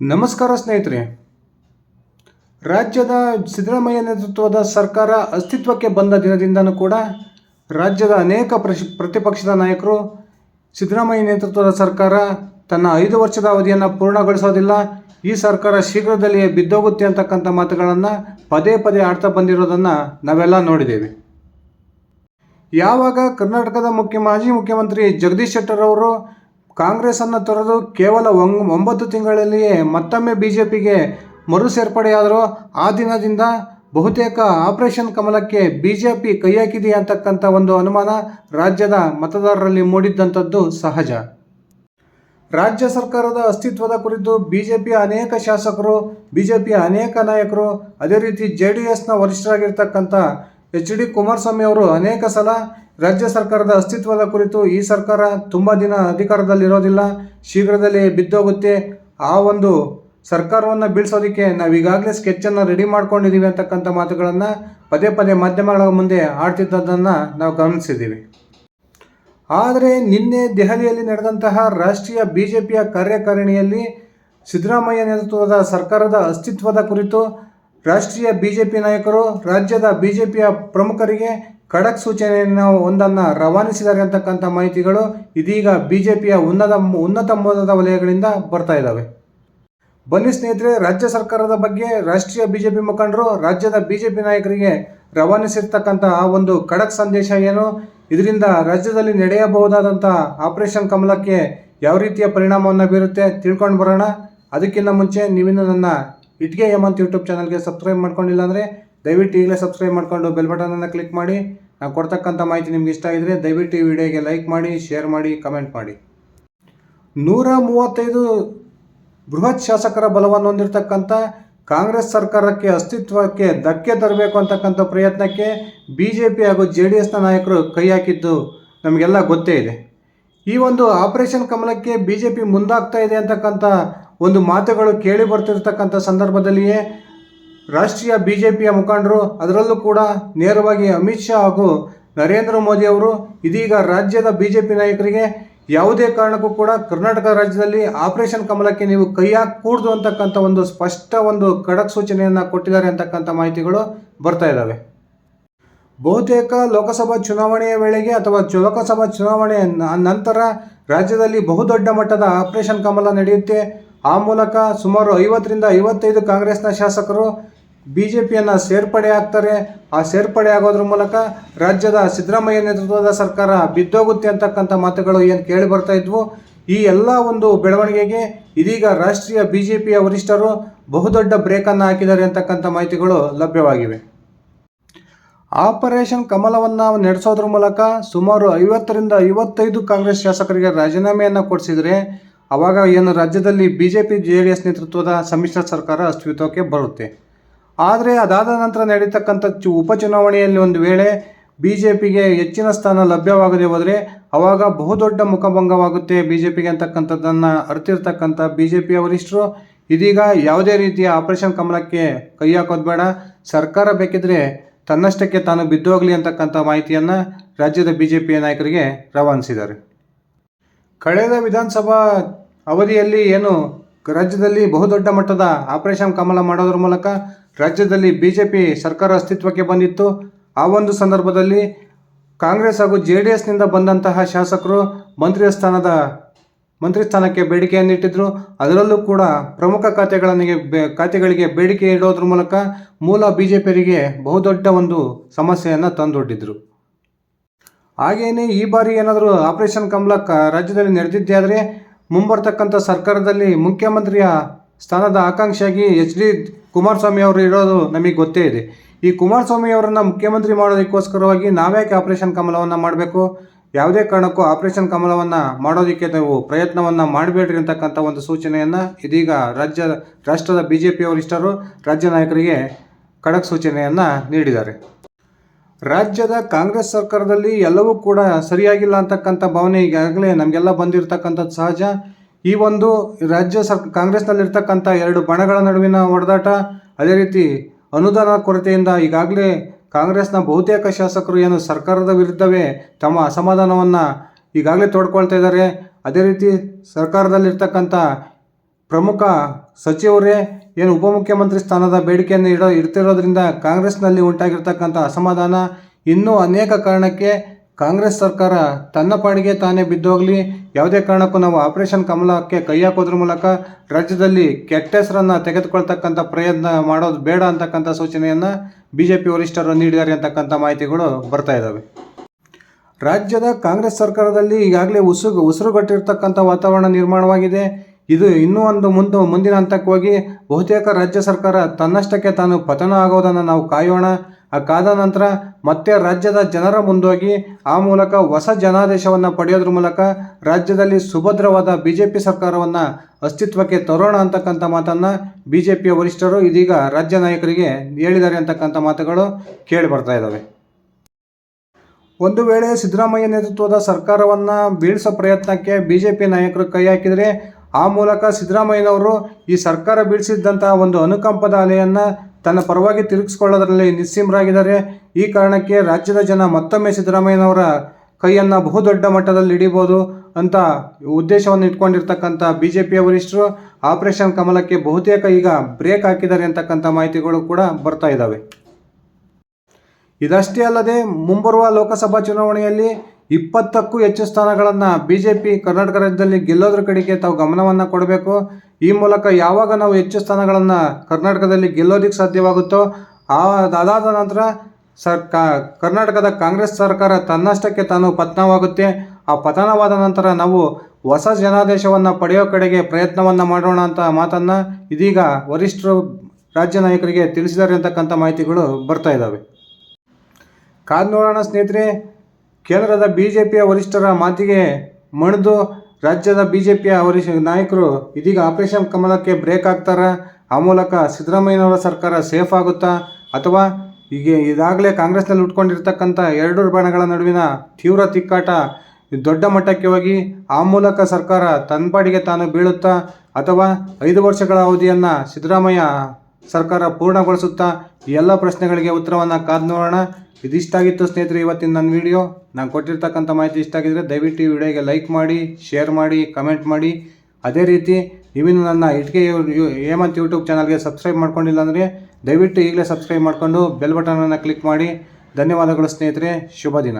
ನಮಸ್ಕಾರ ಸ್ನೇಹಿತರೆ. ರಾಜ್ಯದ ಸಿದ್ದರಾಮಯ್ಯ ನೇತೃತ್ವದ ಸರ್ಕಾರ ಅಸ್ತಿತ್ವಕ್ಕೆ ಬಂದ ದಿನದಿಂದನೂ ಕೂಡ ರಾಜ್ಯದ ಅನೇಕ ಪ್ರತಿಪಕ್ಷದ ನಾಯಕರು ಸಿದ್ದರಾಮಯ್ಯ ನೇತೃತ್ವದ ಸರ್ಕಾರ ತನ್ನ ಐದು ವರ್ಷದ ಅವಧಿಯನ್ನು ಪೂರ್ಣಗೊಳಿಸೋದಿಲ್ಲ. ಈ ಸರ್ಕಾರ ಶೀಘ್ರದಲ್ಲಿಯೇ ಬಿದ್ದೋಗುತ್ತೆ ಅಂತಕ್ಕಂಥ ಮಾತುಗಳನ್ನು ಪದೇ ಪದೇ ಆಡ್ತಾ ಬಂದಿರೋದನ್ನು ನಾವೆಲ್ಲ ನೋಡಿದ್ದೇವೆ. ಯಾವಾಗ ಕರ್ನಾಟಕದ ಮುಖ್ಯ, ಮಾಜಿ ಮುಖ್ಯಮಂತ್ರಿ ಜಗದೀಶ್ ಶೆಟ್ಟರ್ ಅವರು ಕಾಂಗ್ರೆಸ್ಸನ್ನು ತೊರೆದು ಕೇವಲ ಒಂಬತ್ತು ತಿಂಗಳಲ್ಲಿಯೇ ಮತ್ತೊಮ್ಮೆ ಬಿ ಜೆ ಪಿಗೆ ಮರು ಸೇರ್ಪಡೆಯಾದರೂ ಆ ದಿನದಿಂದ ಬಹುತೇಕ ಆಪರೇಷನ್ ಕಮಲಕ್ಕೆ ಬಿ ಜೆ ಪಿ ಕೈ ಹಾಕಿದೆ ಅಂತಕ್ಕಂಥ ಒಂದು ಅನುಮಾನ ರಾಜ್ಯದ ಮತದಾರರಲ್ಲಿ ಮೂಡಿದ್ದಂಥದ್ದು ಸಹಜ. ರಾಜ್ಯ ಸರ್ಕಾರದ ಅಸ್ತಿತ್ವದ ಕುರಿತು ಬಿಜೆಪಿಯ ಅನೇಕ ಶಾಸಕರು, ಬಿಜೆಪಿಯ ಅನೇಕ ನಾಯಕರು, ಅದೇ ರೀತಿ ಜೆ ಡಿ ಎಸ್ನ ವರಿಷ್ಠರಾಗಿರ್ತಕ್ಕಂಥ ಎಚ್ ಡಿ ಕುಮಾರಸ್ವಾಮಿ ಅವರು ಅನೇಕ ಸಲ ರಾಜ್ಯ ಸರ್ಕಾರದ ಅಸ್ತಿತ್ವದ ಕುರಿತು ಈ ಸರ್ಕಾರ ತುಂಬ ದಿನ ಅಧಿಕಾರದಲ್ಲಿರೋದಿಲ್ಲ ಶೀಘ್ರದಲ್ಲೇ ಬಿದ್ದೋಗುತ್ತೆ. ಆ ಒಂದು ಸರ್ಕಾರವನ್ನು ಬೀಳ್ಸೋದಕ್ಕೆ ನಾವು ಈಗಾಗಲೇ ಸ್ಕೆಚ್ಚನ್ನು ರೆಡಿ ಮಾಡ್ಕೊಂಡಿದ್ದೀವಿ ಅಂತಕ್ಕಂಥ ಮಾತುಗಳನ್ನು ಪದೇ ಪದೇ ಮಾಧ್ಯಮಗಳ ಮುಂದೆ ಆಡ್ತಿದ್ದದನ್ನು ನಾವು ಗಮನಿಸಿದ್ದೀವಿ ಆದರೆ ನಿನ್ನೆ ದೆಹಲಿಯಲ್ಲಿ ನಡೆದಂತಹ ರಾಷ್ಟ್ರೀಯ ಬಿ ಜೆ ಪಿಯ ಕಾರ್ಯಕಾರಿಣಿಯಲ್ಲಿ ಸಿದ್ದರಾಮಯ್ಯ ನೇತೃತ್ವದ ಸರ್ಕಾರದ ಅಸ್ತಿತ್ವದ ಕುರಿತು ರಾಷ್ಟ್ರೀಯ ಬಿ ಜೆ ಪಿ ನಾಯಕರು ರಾಜ್ಯದ ಬಿ ಜೆ ಪಿಯ ಪ್ರಮುಖರಿಗೆ ಖಡಕ್ ಸೂಚನೆಯನ್ನು ಒಂದನ್ನು ರವಾನಿಸಿದ್ದಾರೆ ಅಂತಕ್ಕಂಥ ಮಾಹಿತಿಗಳು ಇದೀಗ ಬಿ ಜೆ ಪಿಯ ಉನ್ನತ ಉನ್ನತ ಮೂಲದ ವಲಯಗಳಿಂದ ಬರ್ತಾ ಇದ್ದಾವೆ ಬನ್ನಿ ಸ್ನೇಹಿತರೆ, ರಾಜ್ಯ ಸರ್ಕಾರದ ಬಗ್ಗೆ ರಾಷ್ಟ್ರೀಯ ಬಿಜೆಪಿ ಮುಖಂಡರು ರಾಜ್ಯದ ಬಿಜೆಪಿ ನಾಯಕರಿಗೆ ರವಾನಿಸಿರ್ತಕ್ಕಂಥ ಆ ಒಂದು ಖಡಕ್ ಸಂದೇಶ ಏನು? ಇದರಿಂದ ರಾಜ್ಯದಲ್ಲಿ ನಡೆಯಬಹುದಾದಂಥ ಆಪರೇಷನ್ ಕಮಲಕ್ಕೆ ಯಾವ ರೀತಿಯ ಪರಿಣಾಮವನ್ನು ಬೀರುತ್ತೆ ತಿಳ್ಕೊಂಡು ಬರೋಣ. ಅದಕ್ಕಿಂತ ಮುಂಚೆ ನೀವಿನ್ನು ನನ್ನ ಇಟ್ಗೆ ಹೇಮಂತ್ ಯೂಟ್ಯೂಬ್ ಚಾನಲ್ಗೆ ಸಬ್ಸ್ಕ್ರೈಬ್ ಮಾಡ್ಕೊಂಡಿಲ್ಲ ಅಂದರೆ ದಯವಿಟ್ಟು ಈಗಲೇ ಸಬ್ಸ್ಕ್ರೈಬ್ ಮಾಡಿಕೊಂಡು ಬೆಲ್ ಬಟನನ್ನು ಕ್ಲಿಕ್ ಮಾಡಿ. ನಾವು ಕೊಡ್ತಕ್ಕಂಥ ಮಾಹಿತಿ ನಿಮ್ಗೆ ಇಷ್ಟ ಆಗಿದ್ರೆ ದಯವಿಟ್ಟು ಈ ವಿಡಿಯೋಗೆ ಲೈಕ್ ಮಾಡಿ ಶೇರ್ ಮಾಡಿ ಕಮೆಂಟ್ ಮಾಡಿ. ನೂರ ಮೂವತ್ತೈದು ಬೃಹತ್ ಶಾಸಕರ ಬಲವನ್ನು ಹೊಂದಿರತಕ್ಕಂಥ ಕಾಂಗ್ರೆಸ್ ಸರ್ಕಾರಕ್ಕೆ ಅಸ್ತಿತ್ವಕ್ಕೆ ಧಕ್ಕೆ ತರಬೇಕು ಅಂತಕ್ಕಂಥ ಪ್ರಯತ್ನಕ್ಕೆ ಬಿ ಜೆ ಪಿ ಹಾಗೂ ಜೆ ಡಿ ಎಸ್ನ ನಾಯಕರು ಕೈ ಹಾಕಿದ್ದು ನಮಗೆಲ್ಲ ಗೊತ್ತೇ ಇದೆ. ಈ ಒಂದು ಆಪರೇಷನ್ ಕಮಲಕ್ಕೆ ಬಿ ಜೆ ಪಿ ಮುಂದಾಗ್ತಾ ಇದೆ ಅಂತಕ್ಕಂಥ ಒಂದು ಮಾತುಗಳು ಕೇಳಿ ಬರ್ತಿರ್ತಕ್ಕಂಥ ಸಂದರ್ಭದಲ್ಲಿಯೇ ರಾಷ್ಟ್ರೀಯ ಬಿ ಜೆ ಪಿಯ ಮುಖಂಡರು, ಅದರಲ್ಲೂ ಕೂಡ ನೇರವಾಗಿ ಅಮಿತ್ ಶಾ ಹಾಗೂ ನರೇಂದ್ರ ಮೋದಿ ಅವರು ಇದೀಗ ರಾಜ್ಯದ ಬಿ ಜೆ ಪಿ ನಾಯಕರಿಗೆ ಯಾವುದೇ ಕಾರಣಕ್ಕೂ ಕೂಡ ಕರ್ನಾಟಕ ರಾಜ್ಯದಲ್ಲಿ ಆಪರೇಷನ್ ಕಮಲಕ್ಕೆ ನೀವು ಕೈ ಹಾಕೂಡ್ದು ಅಂತಕ್ಕಂಥ ಒಂದು ಸ್ಪಷ್ಟ ಒಂದು ಖಡಕ್ ಸೂಚನೆಯನ್ನು ಕೊಟ್ಟಿದ್ದಾರೆ ಅಂತಕ್ಕಂಥ ಮಾಹಿತಿಗಳು ಬರ್ತಾ ಇದ್ದಾವೆ. ಬಹುತೇಕ ಲೋಕಸಭಾ ಚುನಾವಣೆಯ ವೇಳೆಗೆ ಅಥವಾ ಲೋಕಸಭಾ ಚುನಾವಣೆಯ ನಂತರ ರಾಜ್ಯದಲ್ಲಿ ಬಹುದೊಡ್ಡ ಮಟ್ಟದ ಆಪರೇಷನ್ ಕಮಲ ನಡೆಯುತ್ತೆ. ಆ ಮೂಲಕ ಸುಮಾರು ಐವತ್ತರಿಂದ ಐವತ್ತೈದು ಕಾಂಗ್ರೆಸ್ನ ಶಾಸಕರು ಬಿ ಜೆ ಪಿಯನ್ನು ಸೇರ್ಪಡೆ ಆಗ್ತಾರೆ. ಆ ಸೇರ್ಪಡೆ ಆಗೋದ್ರ ಮೂಲಕ ರಾಜ್ಯದ ಸಿದ್ದರಾಮಯ್ಯ ನೇತೃತ್ವದ ಸರ್ಕಾರ ಬಿದ್ದೋಗುತ್ತೆ ಅಂತಕ್ಕಂಥ ಮಾತುಗಳು ಏನು ಕೇಳಿ ಬರ್ತಾ ಇದ್ವು. ಈ ಎಲ್ಲ ಒಂದು ಬೆಳವಣಿಗೆಗೆ ಇದೀಗ ರಾಷ್ಟ್ರೀಯ ಬಿ ಜೆ ಪಿಯ ವರಿಷ್ಠರು ಬಹುದೊಡ್ಡ ಬ್ರೇಕನ್ನು ಹಾಕಿದ್ದಾರೆ ಅಂತಕ್ಕಂಥ ಮಾಹಿತಿಗಳು ಲಭ್ಯವಾಗಿವೆ. ಆಪರೇಷನ್ ಕಮಲವನ್ನು ನಡೆಸೋದ್ರ ಮೂಲಕ ಸುಮಾರು ಐವತ್ತರಿಂದ ಐವತ್ತೈದು ಕಾಂಗ್ರೆಸ್ ಶಾಸಕರಿಗೆ ರಾಜೀನಾಮೆಯನ್ನು ಕೊಡಿಸಿದರೆ ಆವಾಗ ಏನು ರಾಜ್ಯದಲ್ಲಿ B J P J D S ನೇತೃತ್ವದ ಸಮ್ಮಿಶ್ರ ಸರ್ಕಾರ ಅಸ್ತಿತ್ವಕ್ಕೆ ಬರುತ್ತೆ. ಆದರೆ ಅದಾದ ನಂತರ ನಡೀತಕ್ಕಂಥ ಚು ಉಪಚುನಾವಣೆಯಲ್ಲಿ ಒಂದು ವೇಳೆ ಬಿ ಜೆ ಪಿಗೆ ಹೆಚ್ಚಿನ ಸ್ಥಾನ ಲಭ್ಯವಾಗದೆ ಹೋದರೆ ಆವಾಗ ಬಹುದೊಡ್ಡ ಮುಖಭಂಗವಾಗುತ್ತೆ ಬಿ ಜೆ ಪಿಗೆ ಅಂತಕ್ಕಂಥದ್ದನ್ನು ಅರ್ತಿರ್ತಕ್ಕಂಥ ಬಿ ಜೆ ಪಿ ವರಿಷ್ಠರು ಇದೀಗ ಯಾವುದೇ ರೀತಿಯ ಆಪರೇಷನ್ ಕಮಲಕ್ಕೆ ಕೈ ಹಾಕೋದು ಬೇಡ. ಸರ್ಕಾರ ಬೇಕಿದ್ರೆ ತನ್ನಷ್ಟಕ್ಕೆ ತಾನು ಬಿದ್ದೋಗಲಿ ಅಂತಕ್ಕಂಥ ಮಾಹಿತಿಯನ್ನು ರಾಜ್ಯದ ಬಿ ಜೆ ಪಿಯ ನಾಯಕರಿಗೆ ರವಾನಿಸಿದ್ದಾರೆ. ಕಳೆದ ವಿಧಾನಸಭಾ ಅವಧಿಯಲ್ಲಿ ಏನು ರಾಜ್ಯದಲ್ಲಿ ಬಹುದೊಡ್ಡ ಮಟ್ಟದ ಆಪರೇಷನ್ ಕಮಲ ಮಾಡೋದ್ರ ಮೂಲಕ ರಾಜ್ಯದಲ್ಲಿ ಬಿ ಜೆ ಪಿ ಸರ್ಕಾರ ಅಸ್ತಿತ್ವಕ್ಕೆ ಬಂದಿತ್ತು. ಆ ಒಂದು ಸಂದರ್ಭದಲ್ಲಿ ಕಾಂಗ್ರೆಸ್ ಹಾಗೂ ಜೆ ಡಿ ಎಸ್ನಿಂದ ಬಂದಂತಹ ಶಾಸಕರು ಮಂತ್ರಿ ಸ್ಥಾನದ, ಮಂತ್ರಿ ಸ್ಥಾನಕ್ಕೆ ಬೇಡಿಕೆಯನ್ನು ಇಟ್ಟಿದ್ದರು ಅದರಲ್ಲೂ ಕೂಡ ಪ್ರಮುಖ ಖಾತೆಗಳಿಗೆ ಬೆ, ಖಾತೆಗಳಿಗೆ ಬೇಡಿಕೆ ಇಡೋದ್ರ ಮೂಲಕ ಮೂಲ ಬಿ ಜೆ ಪಿಯರಿಗೆ ಬಹುದೊಡ್ಡ ಒಂದು ಸಮಸ್ಯೆಯನ್ನು ತಂದೊಡ್ಡಿದ್ರು. ಹಾಗೆಯೇ ಈ ಬಾರಿ ಏನಾದರೂ ಆಪರೇಷನ್ ಕಮಲ ರಾಜ್ಯದಲ್ಲಿ ನಡೆದಿದ್ದೇ ಆದರೆ ಮುಂಬರ್ತಕ್ಕಂಥ ಸರ್ಕಾರದಲ್ಲಿ ಮುಖ್ಯಮಂತ್ರಿಯ ಸ್ಥಾನದ ಆಕಾಂಕ್ಷಿಯಾಗಿ ಎಚ್ ಡಿ ಕುಮಾರಸ್ವಾಮಿ ಅವರು ಇರೋದು ನಮಗೆ ಗೊತ್ತೇ ಇದೆ. ಈ ಕುಮಾರಸ್ವಾಮಿ ಅವರನ್ನು ಮುಖ್ಯಮಂತ್ರಿ ಮಾಡೋದಕ್ಕೋಸ್ಕರವಾಗಿ ನಾವ್ಯಾಕೆ ಆಪರೇಷನ್ ಕಮಲವನ್ನು ಮಾಡಬೇಕು? ಯಾವುದೇ ಕಾರಣಕ್ಕೂ ಆಪರೇಷನ್ ಕಮಲವನ್ನು ಮಾಡೋದಕ್ಕೆ ನಾವು ಪ್ರಯತ್ನವನ್ನು ಮಾಡಬೇಡ್ರಿ ಅಂತಕ್ಕಂಥ ಒಂದು ಸೂಚನೆಯನ್ನು ಇದೀಗ ರಾಜ್ಯ, ರಾಷ್ಟ್ರದ ಬಿ ಜೆ ಪಿ ವರಿಷ್ಠರು ರಾಜ್ಯ ನಾಯಕರಿಗೆ ಖಡಕ್ ಸೂಚನೆಯನ್ನು ನೀಡಿದ್ದಾರೆ. ರಾಜ್ಯದ ಕಾಂಗ್ರೆಸ್ ಸರ್ಕಾರದಲ್ಲಿ ಎಲ್ಲವೂ ಕೂಡ ಸರಿಯಾಗಿಲ್ಲ ಅಂತಕ್ಕಂಥ ಭಾವನೆ ಈಗಾಗಲೇ ನಮಗೆಲ್ಲ ಬಂದಿರತಕ್ಕಂಥದ್ದು ಸಹಜ. ಈ ಒಂದು ರಾಜ್ಯ ಸರ್, ಕಾಂಗ್ರೆಸ್ನಲ್ಲಿರ್ತಕ್ಕಂಥ ಎರಡು ಬಣಗಳ ನಡುವಿನ ಹೊಡೆದಾಟ ಅದೇ ರೀತಿ ಅನುದಾನ ಕೊರತೆಯಿಂದ ಈಗಾಗಲೇ ಕಾಂಗ್ರೆಸ್ನ ಬಹುತೇಕ ಶಾಸಕರು ಏನು ಸರ್ಕಾರದ ವಿರುದ್ಧವೇ ತಮ್ಮ ಅಸಮಾಧಾನವನ್ನು ಈಗಾಗಲೇ ತೋಡ್ಕೊಳ್ತಾ ಇದ್ದಾರೆ. ಅದೇ ರೀತಿ ಸರ್ಕಾರದಲ್ಲಿರ್ತಕ್ಕಂಥ ಪ್ರಮುಖ ಸಚಿವರೇ, ಏನು ಉಪಮುಖ್ಯಮಂತ್ರಿ ಸ್ಥಾನದ ಬೇಡಿಕೆಯನ್ನು ಇಡೋ ಇಡ್ತಿರೋದ್ರಿಂದ ಕಾಂಗ್ರೆಸ್ನಲ್ಲಿ ಉಂಟಾಗಿರ್ತಕ್ಕಂಥ ಅಸಮಾಧಾನ ಇನ್ನೂ ಅನೇಕ ಕಾರಣಕ್ಕೆ ಕಾಂಗ್ರೆಸ್ ಸರ್ಕಾರ ತನ್ನ ಪಾಡಿಗೆ ತಾನೇ ಬಿದ್ದೋಗಲಿ. ಯಾವುದೇ ಕಾರಣಕ್ಕೂ ನಾವು ಆಪರೇಷನ್ ಕಮಲಕ್ಕೆ ಕೈ ಹಾಕೋದ್ರ ಮೂಲಕ ರಾಜ್ಯದಲ್ಲಿ ಕೆಟ್ಟ ಹೆಸರನ್ನು ತೆಗೆದುಕೊಳ್ತಕ್ಕಂಥ ಪ್ರಯತ್ನ ಮಾಡೋದು ಬೇಡ ಅಂತಕ್ಕಂಥ ಸೂಚನೆಯನ್ನು ಬಿ ಜೆ ಪಿ ವರಿಷ್ಠರು ನೀಡಿದ್ದಾರೆ ಅಂತಕ್ಕಂಥ ಮಾಹಿತಿಗಳು ಬರ್ತಾ ಇದ್ದಾವೆ ರಾಜ್ಯದ ಕಾಂಗ್ರೆಸ್ ಸರ್ಕಾರದಲ್ಲಿ ಈಗಾಗಲೇ ಉಸುಗು ಉಸಿರುಗಟ್ಟಿರ್ತಕ್ಕಂಥ ವಾತಾವರಣ ನಿರ್ಮಾಣವಾಗಿದೆ. ಇದು ಇನ್ನೂ ಒಂದು ಮುಂದೆ ಮುಂದಿನ ಹಂತಕ್ಕೆ ಹೋಗಿ ಬಹುತೇಕ ರಾಜ್ಯ ಸರ್ಕಾರ ತನ್ನಷ್ಟಕ್ಕೆ ತಾನು ಪತನ ಆಗೋದನ್ನು ನಾವು ಕಾಯೋಣ. ಆ ಕಾದ ನಂತರ ಮತ್ತೆ ರಾಜ್ಯದ ಜನರ ಮುಂದೋಗಿ ಆ ಮೂಲಕ ಹೊಸ ಜನಾದೇಶವನ್ನು ಪಡೆಯೋದ್ರ ಮೂಲಕ ರಾಜ್ಯದಲ್ಲಿ ಸುಭದ್ರವಾದ ಬಿ ಜೆ ಪಿ ಸರ್ಕಾರವನ್ನು ಅಸ್ತಿತ್ವಕ್ಕೆ ತರೋಣ ಅಂತಕ್ಕಂಥ ಮಾತನ್ನು ಬಿ ಜೆ ಪಿಯ ವರಿಷ್ಠರು ಇದೀಗ ರಾಜ್ಯ ನಾಯಕರಿಗೆ ಹೇಳಿದ್ದಾರೆ ಅಂತಕ್ಕಂಥ ಮಾತುಗಳು ಕೇಳಿ ಬರ್ತಾ ಇದ್ದಾವೆ. ಒಂದು ವೇಳೆ ಸಿದ್ದರಾಮಯ್ಯ ನೇತೃತ್ವದ ಸರ್ಕಾರವನ್ನು ಬೀಳಿಸೋ ಪ್ರಯತ್ನಕ್ಕೆ ಬಿ ಜೆ ಪಿ ನಾಯಕರು ಕೈ ಹಾಕಿದರೆ ಆ ಮೂಲಕ ಸಿದ್ದರಾಮಯ್ಯನವರು ಈ ಸರ್ಕಾರ ಬೀಳಿಸಿದ್ದಂತಹ ಒಂದು ಅನುಕಂಪದ ಅಲೆಯನ್ನು ತನ್ನ ಪರವಾಗಿ ತಿರುಗಿಸ್ಕೊಳ್ಳೋದರಲ್ಲಿ ನಿಸ್ಸೀಮರಾಗಿದ್ದಾರೆ. ಈ ಕಾರಣಕ್ಕೆ ರಾಜ್ಯದ ಜನ ಮತ್ತೊಮ್ಮೆ ಸಿದ್ದರಾಮಯ್ಯನವರ ಕೈಯನ್ನು ಬಹುದೊಡ್ಡ ಮಟ್ಟದಲ್ಲಿ ಹಿಡಿಬೋದು ಅಂತ ಉದ್ದೇಶವನ್ನು ಇಟ್ಕೊಂಡಿರ್ತಕ್ಕಂಥ ಬಿ ಜೆ ಪಿಯ ವರಿಷ್ಠರು ಆಪರೇಷನ್ ಕಮಲಕ್ಕೆ ಬಹುತೇಕ ಈಗ ಬ್ರೇಕ್ ಹಾಕಿದ್ದಾರೆ ಅಂತಕ್ಕಂಥ ಮಾಹಿತಿಗಳು ಕೂಡ ಬರ್ತಾ ಇದ್ದಾವೆ. ಇದಷ್ಟೇ ಅಲ್ಲದೆ ಮುಂಬರುವ ಲೋಕಸಭಾ ಚುನಾವಣೆಯಲ್ಲಿ ಇಪ್ಪತ್ತಕ್ಕೂ ಹೆಚ್ಚು ಸ್ಥಾನಗಳನ್ನು ಬಿ ಜೆ ಪಿ ಕರ್ನಾಟಕ ರಾಜ್ಯದಲ್ಲಿ ಗೆಲ್ಲೋದ್ರ ಕಡೆಗೆ ತಾವು ಗಮನವನ್ನು ಕೊಡಬೇಕು. ಈ ಮೂಲಕ ಯಾವಾಗ ನಾವು ಹೆಚ್ಚು ಸ್ಥಾನಗಳನ್ನು ಕರ್ನಾಟಕದಲ್ಲಿ ಗೆಲ್ಲೋದಕ್ಕೆ ಸಾಧ್ಯವಾಗುತ್ತೋ ಆ ಅದಾದ ನಂತರ ಸರ್ ಕರ್ನಾಟಕದ ಕಾಂಗ್ರೆಸ್ ಸರ್ಕಾರ ತನ್ನಷ್ಟಕ್ಕೆ ತಾನು ಪತನವಾಗುತ್ತೆ. ಆ ಪತನವಾದ ನಂತರ ನಾವು ಹೊಸ ಜನಾದೇಶವನ್ನು ಪಡೆಯೋ ಕಡೆಗೆ ಪ್ರಯತ್ನವನ್ನು ಮಾಡೋಣ ಅಂತ ಮಾತನ್ನು ಇದೀಗ ವರಿಷ್ಠರು ರಾಜ್ಯ ನಾಯಕರಿಗೆ ತಿಳಿಸಿದ್ದಾರೆ ಅಂತಕ್ಕಂಥ ಮಾಹಿತಿಗಳು ಬರ್ತಾ ಇದ್ದಾವೆ ಕಾದು ನೋಡೋಣ ಸ್ನೇಹಿತರೆ ಕೇಂದ್ರದ ಬಿಜೆಪಿಯ ವರಿಷ್ಠರ ಮಾತಿಗೆ ಮಣಿದು ರಾಜ್ಯದ ಬಿಜೆಪಿಯ ವರಿಷ್ಠ ನಾಯಕರು, ಇದೀಗ ಆಪರೇಷನ್ ಕಮಲಕ್ಕೆ ಬ್ರೇಕ್ ಹಾಕ್ತಾರ. ಆ ಮೂಲಕ ಸಿದ್ದರಾಮಯ್ಯನವರ ಸರ್ಕಾರ ಸೇಫ್ ಆಗುತ್ತಾ? ಅಥವಾ ಈಗ ಈಗಾಗಲೇ ಕಾಂಗ್ರೆಸ್ನಲ್ಲಿ ಉಟ್ಕೊಂಡಿರ್ತಕ್ಕಂಥ ಎರಡು ಬಣಗಳ ನಡುವಿನ ತೀವ್ರ ತಿಕ್ಕಾಟ ದೊಡ್ಡ ಮಟ್ಟಕ್ಕೆ ಹೋಗಿ, ಆ ಮೂಲಕ ಸರ್ಕಾರ ತನ್ಪಾಡಿಗೆ ತಾನು ಬೀಳುತ್ತಾ? ಅಥವಾ ಐದು ವರ್ಷಗಳ ಅವಧಿಯನ್ನು ಸಿದ್ದರಾಮಯ್ಯ ಸರ್ಕಾರ ಪೂರ್ಣಗೊಳಿಸುತ್ತಾ? ಎಲ್ಲ ಪ್ರಶ್ನೆಗಳಿಗೆ ಉತ್ತರವನ್ನು ಕಾದು ನೋಡೋಣ. ಇದಿಷ್ಟಾಗಿತ್ತು ಸ್ನೇಹಿತರೆ ಇವತ್ತಿನ ನನ್ನ ವಿಡಿಯೋ. ನಾನು ಕೊಟ್ಟಿರ್ತಕ್ಕಂಥ ಮಾಹಿತಿ ಇಷ್ಟ ಆಗಿದ್ರೆ ದಯವಿಟ್ಟು ಈ ವಿಡಿಯೋಗೆ ಲೈಕ್ ಮಾಡಿ, ಶೇರ್ ಮಾಡಿ, ಕಮೆಂಟ್ ಮಾಡಿ. ಅದೇ ರೀತಿ ನೀವಿನ್ನು ನನ್ನ ಇಟ್ಕೆ ಹೇಮಂತ್ ಯೂಟ್ಯೂಬ್ ಚಾನಲ್ಗೆ ಸಬ್ಸ್ಕ್ರೈಬ್ ಮಾಡ್ಕೊಂಡಿಲ್ಲ ಅಂದರೆ ದಯವಿಟ್ಟು ಈಗಲೇ ಸಬ್ಸ್ಕ್ರೈಬ್ ಮಾಡಿಕೊಂಡು ಬೆಲ್ ಬಟನನ್ನು ಕ್ಲಿಕ್ ಮಾಡಿ. ಧನ್ಯವಾದಗಳು ಸ್ನೇಹಿತರೆ. ಶುಭ ದಿನ.